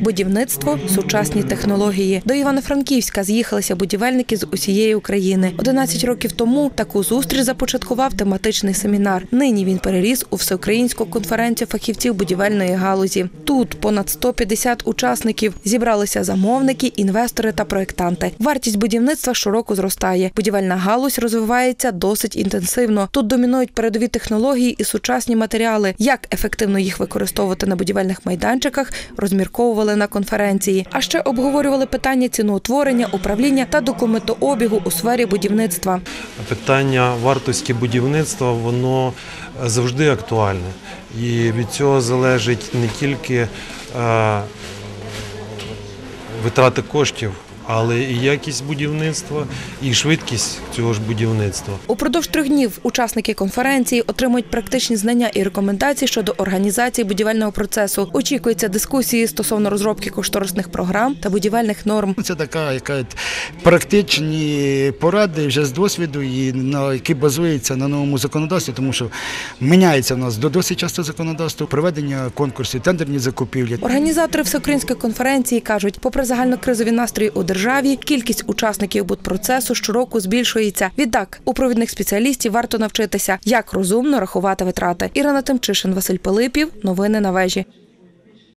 будівництво, сучасні технології. До Івано-Франківська з'їхалися будівельники з усієї України. 11 років тому таку зустріч започаткував тематичний семінар. Нині він переріс у всеукраїнську конференцію фахівців будівельної галузі. Тут понад 150 учасників зібралися замовники, інвестори та проєктанти. Вартість будівництва щороку зростає. Будівельна галузь розвивається досить інтенсивно. Тут домінують передові технології і сучасні матеріали. Як ефективно їх використовувати на будівельних майданчиках, розмірковували на конференції. А ще обговорювали питання ціноутворення, управління та документообігу у сфері будівництва. Питання вартості будівництва воно завжди актуальне. І від цього залежить не тільки е, витрати коштів, але і якість будівництва, і швидкість цього ж будівництва. Упродовж трьох днів учасники конференції отримують практичні знання і рекомендації щодо організації будівельного процесу. Очікується дискусії стосовно розробки кошторисних програм та будівельних норм. Це така яка практичні поради вже з досвіду, і на які базуються на новому законодавстві, тому що міняється в нас до досить часто законодавство, проведення конкурсів, тендерні закупівлі. Організатори всеукраїнської конференції кажуть, попри загальнокризові настрої у державі, кількість учасників будпроцесу щороку збільшується. Відтак, у провідних спеціалістів варто навчитися, як розумно рахувати витрати. Ірина Тимчишин, Василь Пилипів. Новини на вежі.